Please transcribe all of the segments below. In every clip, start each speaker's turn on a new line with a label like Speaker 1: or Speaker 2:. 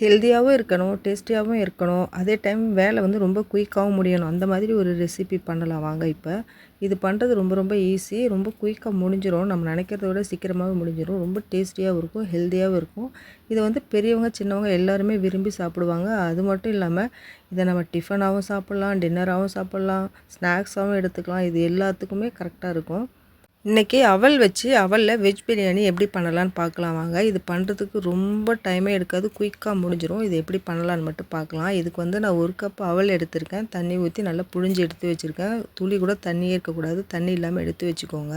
Speaker 1: ஹெல்த்தியாகவும் இருக்கணும் டேஸ்டியாகவும் இருக்கணும். அதே டைம் வேலை வந்து ரொம்ப குயிக்காகவும் முடியணும். அந்த மாதிரி ஒரு ரெசிபி பண்ணலாம் வாங்க இப்போ. இது பண்ணுறது ரொம்ப ரொம்ப ஈஸி. ரொம்ப குயிக்காக முடிஞ்சிடும் நம்ம நினைக்கிறத விட சீக்கிரமாகவே முடிஞ்சிடும் ரொம்ப டேஸ்டியாகவும் இருக்கும் ஹெல்த்தியாகவும் இருக்கும். இதை வந்து பெரியவங்க சின்னவங்க எல்லாருமே விரும்பி சாப்பிடுவாங்க. அது மட்டும் இல்லாமல் இதை நம்ம டிஃபனாகவும் சாப்பிட்லாம் டின்னராகவும் சாப்பிட்லாம் ஸ்நாக்ஸாகவும் எடுத்துக்கலாம். இது எல்லாத்துக்குமே கரெக்டாக இருக்கும். இன்றைக்கி அவல் வச்சு அவலில் வெஜ் பிரியாணி எப்படி பண்ணலான்னு பார்க்கலாம் வாங்க. இது பண்ணுறதுக்கு ரொம்ப டைமே எடுக்காது. குயிக்காக முடிஞ்சிடும் இது எப்படி பண்ணலான்னு மட்டும் பார்க்கலாம். இதுக்கு வந்து நான் ஒரு கப் அவல் எடுத்திருக்கேன். தண்ணி ஊற்றி நல்லா புழிஞ்சு எடுத்து வச்சுருக்கேன். துளி கூட தண்ணியே இருக்கக்கூடாது. தண்ணி இல்லாமல் எடுத்து வச்சுக்கோங்க.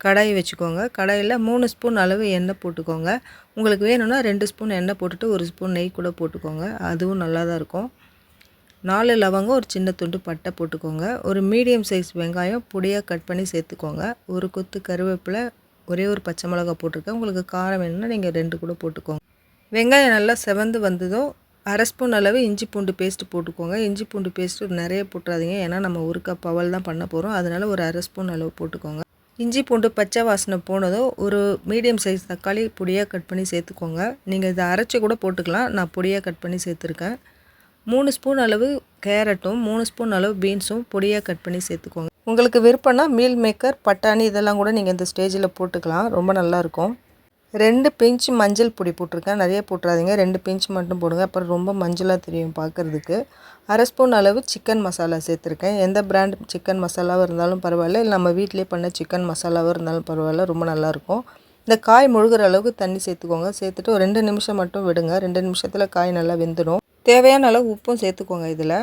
Speaker 1: கடாய் வச்சுக்கோங்க. கடாயில் மூணு ஸ்பூன் அளவு எண்ணெய் போட்டுக்கோங்க. உங்களுக்கு வேணும்னா ரெண்டு ஸ்பூன் எண்ணெய் போட்டுட்டு ஒரு ஸ்பூன் நெய் கூட போட்டுக்கோங்க. அதுவும் நல்லா தான் இருக்கும். நாலு லவங்கம் ஒரு சின்ன துண்டு பட்டை போட்டுக்கோங்க. ஒரு மீடியம் சைஸ் வெங்காயம் பொடியாக கட் பண்ணி சேர்த்துக்கோங்க. ஒரு கொத்து கருவேப்பிலை ஒரே ஒரு பச்சை மிளகா போட்டிருக்கேன். உங்களுக்கு காரம் வேணும்னா நீங்கள் ரெண்டு கூட போட்டுக்கோங்க. வெங்காயம் நல்லா செவந்து வந்ததும் அரை ஸ்பூன் அளவு இஞ்சி பூண்டு பேஸ்ட்டு போட்டுக்கோங்க. இஞ்சி பூண்டு பேஸ்ட்டு நிறைய போட்டுறாதீங்க. ஏன்னா நம்ம ஒரு கப் தான் பண்ண போகிறோம் அதனால் ஒரு அரை ஸ்பூன் அளவு போட்டுக்கோங்க. இஞ்சி பூண்டு பச்சை வாசனை போனதும் ஒரு மீடியம் சைஸ் தக்காளி பொடியாக கட் பண்ணி சேர்த்துக்கோங்க. நீங்கள் இதை அரைச்சி கூட போட்டுக்கலாம். நான் பொடியாக கட் பண்ணி சேர்த்துருக்கேன். மூணு ஸ்பூன் அளவு கேரட்டும் மூணு ஸ்பூன் அளவு பீன்ஸும் பொடியாக கட் பண்ணி சேர்த்துக்கோங்க. உங்களுக்கு விருப்பம்னா மீல் மேக்கர் பட்டாணி இதெல்லாம் கூட நீங்கள் இந்த ஸ்டேஜில் போட்டுக்கலாம். ரொம்ப நல்லாயிருக்கும் ரெண்டு பிஞ்ச் மஞ்சள் பொடி போட்டிருக்கேன். நிறைய போட்டுறாதீங்க. ரெண்டு பிஞ்ச் மட்டும் போடுங்க. அப்புறம் ரொம்ப மஞ்சளாக தெரியும் பார்க்குறதுக்கு அரை ஸ்பூன் அளவு சிக்கன் மசாலா சேர்த்துருக்கேன். எந்த பிராண்ட் சிக்கன் மசாலாவும் இருந்தாலும் பரவாயில்ல. இல்லை நம்ம வீட்டிலே பண்ண சிக்கன் மசாலாவும் இருந்தாலும் பரவாயில்ல. ரொம்ப நல்லாயிருக்கும் இந்த காய் முழுகிற அளவுக்கு தண்ணி சேர்த்துக்கோங்க. சேர்த்துட்டு ஒரு ரெண்டு நிமிஷம் மட்டும் விடுங்க. ரெண்டு நிமிஷத்தில் காய் நல்லா வெந்துடும். தேவையான அளவு உப்பும் சேர்த்துக்கோங்க இதில்.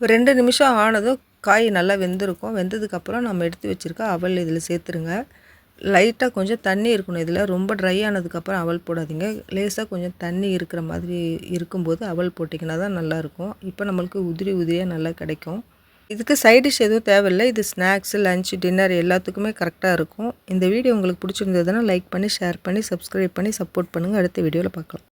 Speaker 1: ரெண்டு நிமிஷம் ஆனதும் காய் நல்லா வெந்திருக்கும். வெந்ததுக்கப்புறம் நம்ம எடுத்து வச்சுருக்க அவல் இதில் சேர்த்துருங்க. லைட்டாக கொஞ்சம் தண்ணி இருக்கணும் இதில். ரொம்ப ட்ரை ஆனதுக்கப்புறம் அவல் போடாதீங்க. லேசாக கொஞ்சம் தண்ணி இருக்கிற மாதிரி இருக்கும்போது அவல் போட்டிங்கன்னா தான் நல்லாயிருக்கும். இப்போ நம்மளுக்கு உதிரி உதிரியாக நல்லா கிடைக்கும். இதுக்கு சைட் டிஷ் எதுவும் தேவையில்லை. இது ஸ்நாக்ஸு லஞ்ச் டின்னர் எல்லாத்துக்குமே கரெக்டாக இருக்கும். இந்த வீடியோ உங்களுக்கு பிடிச்சிருந்ததுன்னா லைக் பண்ணி ஷேர் பண்ணி சப்ஸ்கிரைப் பண்ணி சப்போர்ட் பண்ணுங்கள் அடுத்த வீடியோவில் பார்க்கலாம்.